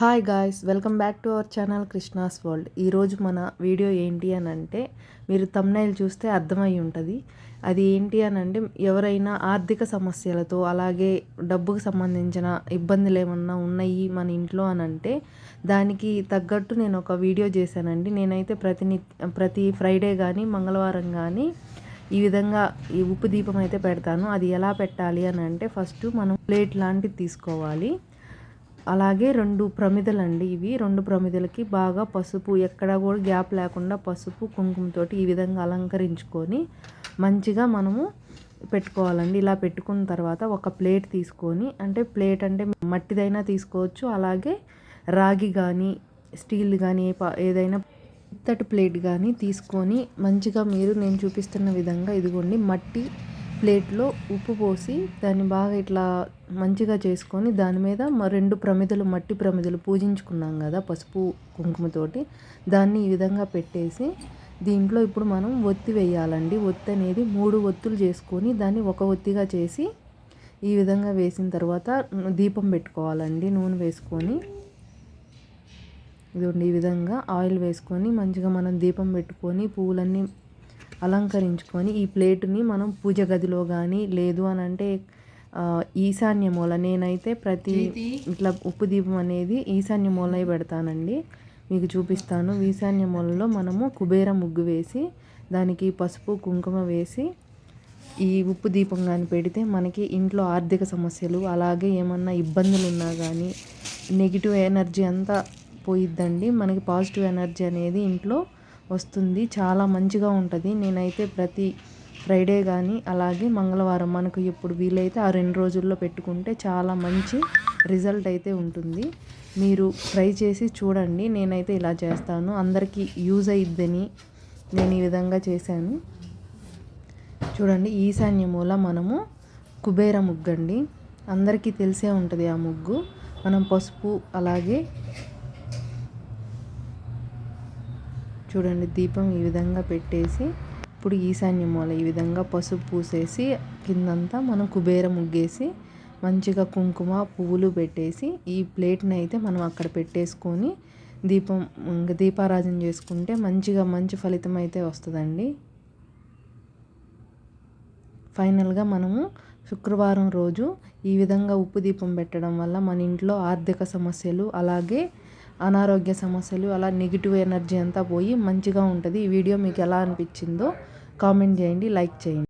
Hi guys welcome back to our channel Krishna's world ఈరోజు మన video ఏంటి అని అంటే మీరు తమ్నైల్ చూస్తే అర్థమై ఉంటుంది. అది ఏంటి అని అంటే ఎవరైనా ఆర్థిక సమస్యలతో అలాగే డబ్బుకు సంబంధించిన ఇబ్బందులు ఏమన్నా ఉన్నాయి మన ఇంట్లో అని అంటే దానికి తగ్గట్టు నేను ఒక వీడియో చేశానండి. నేనైతే ప్రతి ప్రతి ఫ్రైడే కానీ మంగళవారం కానీ ఈ విధంగా ఈ ఉప్పు దీపం అయితే పెడతాను. అది ఎలా పెట్టాలి అని అంటే ఫస్ట్ మనం ప్లేట్ లాంటిది తీసుకోవాలి. అలాగే రెండు ప్రమిదలండి ఇవి. రెండు ప్రమిదలకి బాగా పసుపు ఎక్కడా కూడా గ్యాప్ లేకుండా పసుపు కుంకుమతోటి ఈ విధంగా అలంకరించుకొని మంచిగా మనము పెట్టుకోవాలండి. ఇలా పెట్టుకున్న తర్వాత ఒక ప్లేట్ తీసుకొని అంటే ప్లేట్ అంటే మట్టిదైనా తీసుకోవచ్చు. అలాగే రాగి కానీ స్టీల్ కానీ ఏదైనా ఇత్తటి ప్లేట్ కానీ తీసుకొని మంచిగా మీరు నేను చూపిస్తున్న విధంగా ఇదిగోండి మట్టి ప్లేట్లో ఉప్పు పోసి దాన్ని బాగా ఇట్లా మంచిగా చేసుకొని దాని మీద రెండు ప్రమిదలు మట్టి ప్రమిదలు పూజించుకున్నాం కదా పసుపు కుంకుమతోటి. దాన్ని ఈ విధంగా పెట్టేసి దీంట్లో ఇప్పుడు మనం ఒత్తి వేయాలండి. ఒత్తి అనేది మూడు ఒత్తులు చేసుకొని దాన్ని ఒక ఒత్తిగా చేసి ఈ విధంగా వేసిన తర్వాత దీపం పెట్టుకోవాలండి. నూనె వేసుకొని ఇదిగోండి ఈ విధంగా ఆయిల్ వేసుకొని మంచిగా మనం దీపం పెట్టుకొని పువ్వులన్నీ అలంకరించుకొని ఈ ప్లేటుని మనం పూజ గదిలో కానీ లేదు అని అంటే ఈశాన్య మూల. నేనైతే ప్రతి ఇట్లా ఉప్పు దీపం అనేది ఈశాన్య మూల పెడతానండి. మీకు చూపిస్తాను. ఈశాన్య మూలలో మనము కుబేర ముగ్గు వేసి దానికి పసుపు కుంకుమ వేసి ఈ ఉప్పు దీపం కానీ పెడితే మనకి ఇంట్లో ఆర్థిక సమస్యలు అలాగే ఏమన్నా ఇబ్బందులు ఉన్నా కానీ నెగిటివ్ ఎనర్జీ అంతా పోయిద్దండి. మనకి పాజిటివ్ ఎనర్జీ అనేది ఇంట్లో వస్తుంది. చాలా మంచిగా ఉంటుంది. నేనైతే ప్రతి ఫ్రైడే కానీ అలాగే మంగళవారం మనకు ఎప్పుడు వీలైతే ఆ రెండు రోజుల్లో పెట్టుకుంటే చాలా మంచి రిజల్ట్ అయితే ఉంటుంది. మీరు ట్రై చేసి చూడండి. నేనైతే ఇలా చేస్తాను. అందరికీ యూజ్ అయిద్దని నేను ఈ విధంగా చేశాను. చూడండి ఈశాన్య మూల మనము కుబేర ముగ్గు అండి అందరికీ తెలిసే ఉంటుంది ఆ ముగ్గు. మనం పసుపు అలాగే చూడండి దీపం ఈ విధంగా పెట్టేసి ఇప్పుడు ఈశాన్య మూల ఈ విధంగా పసుపు పూసేసి కిందంతా మనం కుబేర ముగ్గేసి మంచిగా కుంకుమ పువ్వులు పెట్టేసి ఈ ప్లేట్ని అయితే మనం అక్కడ పెట్టేసుకొని దీపం దీపారాధన చేసుకుంటే మంచిగా మంచి ఫలితం అయితే వస్తుందండి. ఫైనల్గా మనము శుక్రవారం రోజు ఈ విధంగా ఉప్పు దీపం పెట్టడం వల్ల మన ఇంట్లో ఆర్థిక సమస్యలు అలాగే అనారోగ్య సమస్యలు అలా నెగిటివ్ ఎనర్జీ అంతా పోయి మంచిగా ఉంటుంది. ఈ వీడియో మీకు ఎలా అనిపించిందో కామెంట్ చేయండి లైక్ చేయండి.